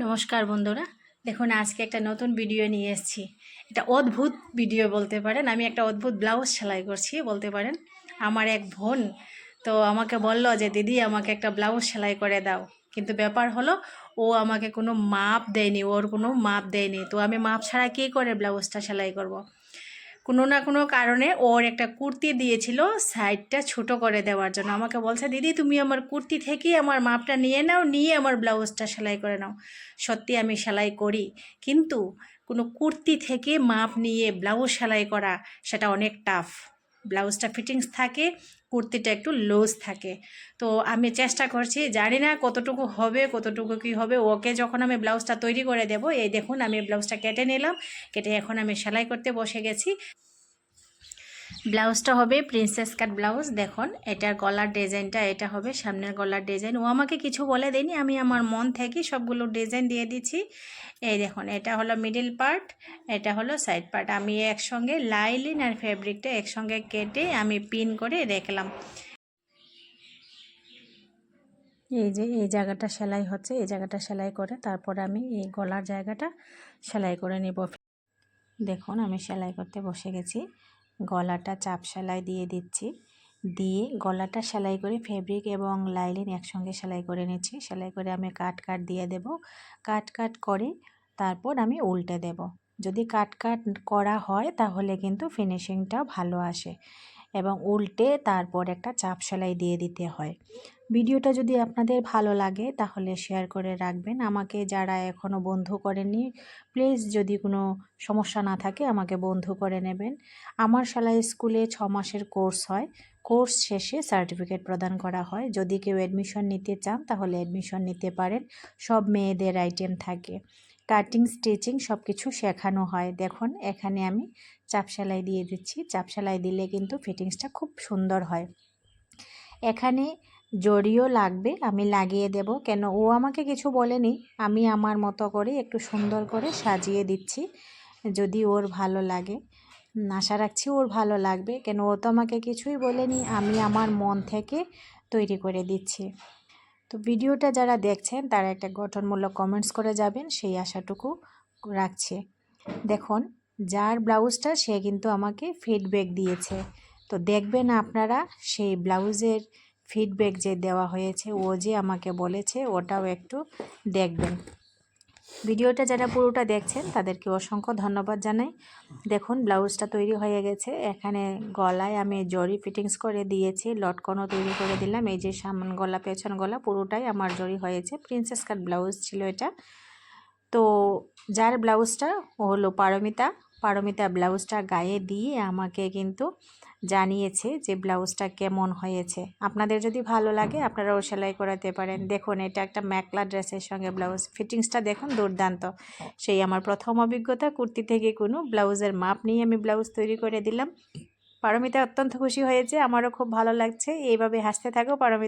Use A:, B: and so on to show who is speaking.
A: নমস্কার বন্ধুরা। দেখুন, আজকে একটা নতুন ভিডিও নিয়ে এসেছি। এটা অদ্ভুত ভিডিও বলতে পারেন। আমি একটা অদ্ভুত ব্লাউজ সেলাই করছি, বলতে পারেন। আমার এক বোন, তো আমাকে বলল যে, দিদি, আমাকে একটা ব্লাউজ সেলাই করে দাও। কিন্তু ব্যাপার হলো, ও আমাকে কোনো মাপ দেয়নি, ওর কোনো মাপ দেয়নি। তো আমি মাপ ছাড়া কী করে ব্লাউজটা সেলাই করব। কোনো না কোনো কারণে ওর একটা কুর্তি দিয়েছিল সাইডটা ছোট করে দেওয়ার জন্য। আমাকে বলছে, দিদি, তুমি আমার কুর্তি থেকেই আমার মাপটা নিয়ে নাও, নিয়ে আমার ব্লাউজটা সেলাই করে নাও। সত্যি আমি সেলাই করি, কিন্তু কোনো কুর্তি থেকে মাপ নিয়ে ব্লাউজ সেলাই করা সেটা অনেক টাফ ব্লাউজটা ফিটিংস থাকে, কুর্তিটা একটু লুজ থাকে। তো আমি চেষ্টা করছি, জানি না কতটুকু হবে, কতটুকু কি হবে। ওকে যখন আমি ব্লাউজটা তৈরি করে দেব, এই দেখুন আমি ব্লাউজটা কেটে নিলাম, কেটে এখন আমি সেলাই করতে বসে গেছি। ব্লাউজটা হবে প্রিন্সেস কাট ব্লাউজ। দেখুন, এটার গলার ডিজাইনটা এটা হবে সামনের গলার ডিজাইন ও আমাকে কিছু বলে দেয়নি, আমি আমার মন থেকে সবগুলো ডিজাইন দিয়ে দিচ্ছি। এই দেখুন, এটা হলো মিডিল পার্ট এটা হলো সাইড পার্ট আমি একসঙ্গে লাইলিন আর ফেব্রিকটা একসঙ্গে কেটে আমি পিন করে রেখলাম এই যে, এই জায়গাটা সেলাই হচ্ছে, এই জায়গাটা সেলাই করে তারপর আমি এই গলার জায়গাটা সেলাই করে নেব। দেখুন, আমি সেলাই করতে বসে গেছি। গলাটা চাপ সেলাই দিয়ে দিচ্ছি। দিয়ে গলাটা সেলাই করে ফেব্রিক এবং লাইলিন একসঙ্গে সেলাই করে নিচ্ছি। সেলাই করে আমি কাট কাট দিয়ে দেব। কাট কাট করে তারপর আমি উল্টে দেব। যদি কাট কাট করা হয় তাহলে কিন্তু ফিনিশিংটা ভালো আসে এবং উল্টে তারপর একটা চাপ সেলাই দিয়ে দিতে হয়। ভিডিওটা যদি আপনাদের ভালো লাগে, তাহলে শেয়ার করে রাখবেন। আমাকে যারা এখনও বন্ধু করেনি প্লিজ যদি কোনো সমস্যা না থাকে, আমাকে বন্ধু করে নেবেন। আমার সেলাই স্কুলে ছ মাসের কোর্স হয়। কোর্স শেষে সার্টিফিকেট প্রদান করা হয়। যদি কেউ অ্যাডমিশন নিতে চান, তাহলে অ্যাডমিশন নিতে পারেন। সব মেয়েদের আইটেম থাকে। কাটিং স্টিচিং সব কিছু শেখানো হয়। দেখুন, এখানে আমি চাপ সেলাই দিয়ে দিচ্ছি। চাপ সেলাই দিলে কিন্তু ফিটিংসটা খুব সুন্দর হয়। এখানে জড়িও লাগবে, আমি লাগিয়ে দেব। কেন, ও আমাকে কিছু বলেনি। আমি আমার মতো করে একটু সুন্দর করে সাজিয়ে দিচ্ছি, যদি ওর ভালো লাগে। আশা রাখছি ওর ভালো লাগবে। কেন, ও তো আমাকে কিছুই বলেনি, আমি আমার মন থেকে তৈরি করে দিচ্ছি। তো ভিডিওটা যারা দেখছেন, তারা একটা গঠনমূলক কমেন্টস করে যাবেন, সেই আশাটুকু রাখছে। দেখুন, যার ব্লাউজটা, সে কিন্তু আমাকে ফিডব্যাক দিয়েছে। তো দেখবেন আপনারা সেই ব্লাউজের ফিডব্যাক যে দেওয়া হয়েছে, ও যে আমাকে বলেছে, ওটাও একটু দেখবেন। ভিডিওটা যারা পুরোটা দেখছেন, তাদেরকে অসংখ্য ধন্যবাদ জানাই। দেখুন, ব্লাউজটা তৈরি হয়ে গেছে। এখানে গলায় আমি জরি ফিটিংস করে দিয়েছি, লটকনও তৈরি করে দিলাম। এই যে সামন গলা, পেছন গলা, পুরোটাই আমার জরি হয়েছে। প্রিন্সেস কাট ব্লাউজ ছিল এটা। তো যার ব্লাউজটা, ও হলো পারমিতা। পারমিতা ব্লাউজটা গায়ে দিয়ে আমাকে কিন্তু জানিয়েছে যে ব্লাউজটা কেমন হয়েছে। আপনাদের যদি ভালো লাগে আপনারাও সেলাই করাতে পারেন। দেখুন, এটা একটা ম্যাকলা ড্রেসের সঙ্গে ব্লাউজ। ফিটিংসটা দেখুন, দুর্দান্ত। সেই আমার প্রথম অভিজ্ঞতা, কুর্তি থেকে কোনো ব্লাউজের মাপ নিয়ে আমি ব্লাউজ তৈরি করে দিলাম। পারমিতা অত্যন্ত খুশি হয়েছে, আমারও খুব ভালো লাগছে। এইভাবে হাসতে থাকো, পারমিতা।